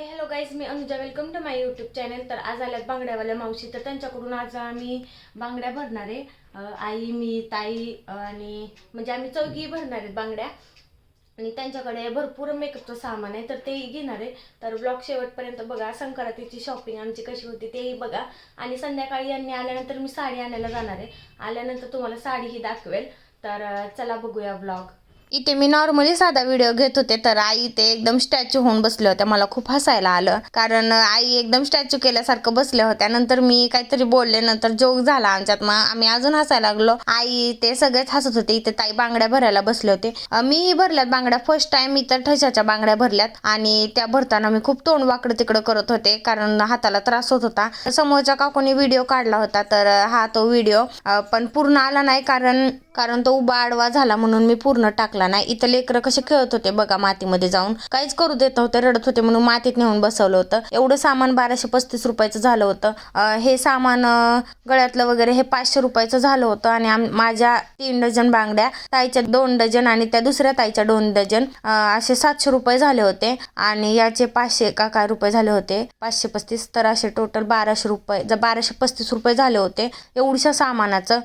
हे hello guys me Anuja welcome to my YouTube channel तर आज आल्यात बांगड्यावाल्या मावशी. तर त्यांच्याकडून आज आम्ही बांगड्या भरणार आहे. आई मी ताई आणि म्हणजे आम्ही चौघी भरणार आहेत बांगड्या. आणि त्यांच्याकडे भरपूर मेकअपचं सामान आहे तर तेही घेणार आहे. तर ब्लॉग शेवटपर्यंत बघा संक्रांतीची शॉपिंग आमची कशी होती तेही बघा. आणि संध्याकाळी यांनी आल्यानंतर मी साडी आणायला जाणार आहे. आल्यानंतर तुम्हाला साडीही दाखवेल. तर चला बघूया ब्लॉग इथे मी नॉर्मली साधा व्हिडिओ घेत होते तर आई इथे एकदम स्टॅच्यू होऊन बसल्या होत्या. मला खूप हसायला आलं. कारण आई एकदम स्टॅच्यू केल्यासारखं बसल्या होत्या. नंतर मी काहीतरी बोलले नंतर जोक झाला आमच्यात. मग आम्ही अजून हसायला लागलो. आई ते सगळेच हसत होते. इथे ताई बांगड्या भरायला बसले होते. मीही भरल्यात बांगड्या. फर्स्ट टाइम मी तर ठशाच्या बांगड्या भरल्यात. आणि त्या भरताना मी खूप तोंड वाकडं तिकडं करत होते कारण हाताला त्रास होत होता. समोरच्या काकूने व्हिडिओ काढला होता तर हा तो व्हिडिओ पण पूर्ण आला नाही कारण कारण तो उभा आडवा झाला म्हणून मी पूर्ण टाकला. नाही. इथं लेकरं कसे खेळत होते बघा मातीमध्ये जाऊन. काहीच करू देत होते रडत होते म्हणून मातीत नेऊन बसवलं होतं. एवढं सामान बाराशे पस्तीस रुपयाचं झालं होतं. हे सामान गळ्यातलं वगैरे हे पाचशे रुपयाचं झालं होतं आणि माझ्या तीन डझन बांगड्या ताईच्या दोन डझन आणि त्या दुसऱ्या ताईच्या दोन डझन असे सातशे रुपये झाले होते आणि याचे पाचशे का काय रुपये झाले होते? पाचशे पस्तीस तर असे टोटल बाराशे रुपये बाराशे पस्तीस रुपये झाले होते एवढशा सामानाचं.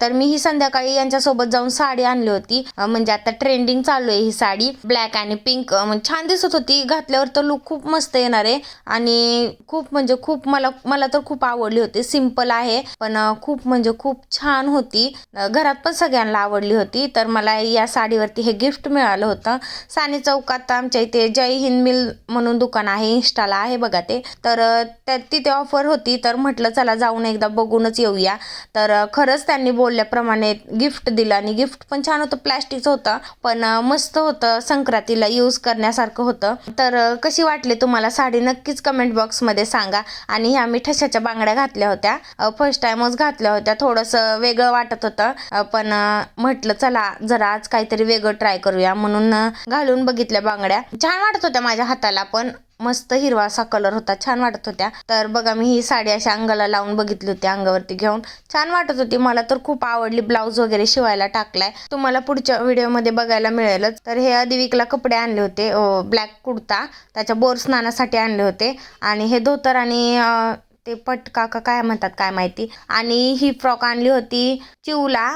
तर मी ही संध्याकाळी यांच्यासोबत जाऊन साडी आणली होती. म्हणजे आता ट्रेंडिंग चालू आहे ही साडी. ब्लॅक आणि पिंक म्हणजे छान दिसत होती. घातल्यावर तर लुक खूप मस्त येणार आहे. आणि खूप म्हणजे खूप मला मला तर खूप आवडली होती. सिंपल आहे पण खूप म्हणजे खूप छान होती. घरात पण सगळ्यांना आवडली होती. तर मला या साडीवरती हे गिफ्ट मिळालं होतं. साने चौकात आमच्या इथे जय हिंद मिल म्हणून दुकान आहे इन्स्टाला आहे बघा ते. तर त्या तिथे ऑफर होती. तर म्हटलं चला जाऊन एकदा बघूनच येऊया. तर खरंच त्यांनी बोलल्याप्रमाणे गिफ्ट दिलं. आणि गिफ्ट पण छान होतं. प्लॅस्टिकचं होतं. पण मस्त होतं संक्रांतीला यूज करण्यासारखं होतं. तर कशी वाटली तुम्हाला साडी? नक्कीच कमेंट बॉक्समध्ये सांगा. आणि ह्या मी ठशाच्या बांगड्या घातल्या होत्या. फर्स्ट टाइमच घातल्या होत्या. थोडंसं वेगळं वाटत होतं. पण म्हटलं चला जरा आज काहीतरी वेगळं ट्राय करूया. म्हणून घालून बघितल्या बांगड्या. छान वाटत होत्या माझ्या हाताला पण. मस्त हिरवा असा कलर होता छान वाटत होत्या. तर बघा मी ही साडी अशा अंगाला लावून बघितली होती अंगावरती घेऊन. छान वाटत होती. मला तर खूप आवडली ब्लाऊज वगैरे शिवायला टाकलाय. तुम्हाला पुढच्या व्हिडिओमध्ये बघायला मिळेलच. तर हे अधिविकला कपडे आणले होते ब्लॅक कुर्ता. त्याच्या बोर स्नानासाठी आणले होते. आणि हे धोतर आणि ते पटका का काय म्हणतात काय माहिती. आणि ही फ्रॉक आणली होती चिवला.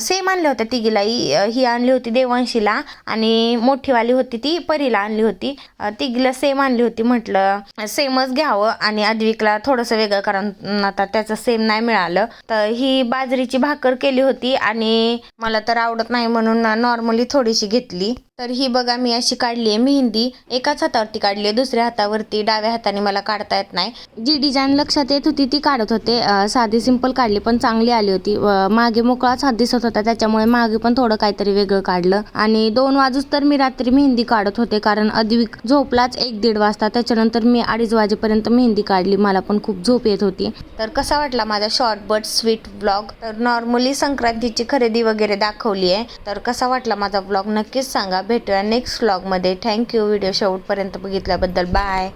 सेम आणल्या होत्या तिघीला ही ही आणली होती देवांशीला आणि मोठीवाली होती ती परीला आणली होती. तिघीला सेम आणली होती म्हटलं सेमच घ्यावं आणि अद्विकला थोडंसं वेगळं कारण आता त्याचं सेम नाही मिळालं. तर ही बाजरीची भाकर केली होती आणि मला तर आवडत नाही म्हणून नॉर्मली थोडीशी घेतली. तर ही बघा मी अशी काढली आहे मेहंदी. एकाच हातावरती काढली आहे दुसऱ्या हातावरती डाव्या हाताने मला काढता येत नाही. जी डिझाईन लक्षात येत होती ती काढत होते. साधी सिंपल काढली पण चांगली आली होती. मागे मोकळाच हात दिसत होता. त्याच्यामुळे मागे पण थोडं काहीतरी वेगळं काढलं. आणि दोन वाजूच तर मी रात्री मेहंदी काढत होते कारण अधिक झोपलाच एक दीड वाजता. त्याच्यानंतर मी अडीच वाजेपर्यंत मेहंदी काढली. मला पण खूप झोप येत होती. तर कसा वाटला माझा शॉर्ट बट स्वीट ब्लॉग तर नॉर्मली संक्रांतीची खरेदी वगैरे दाखवली आहे. तर कसा वाटला माझा ब्लॉग नक्कीच सांगा. भेटूया नेक्स्ट ब्लॉगमध्ये थँक्यू व्हिडिओ शेवटपर्यंत बघितल्याबद्दल. बाय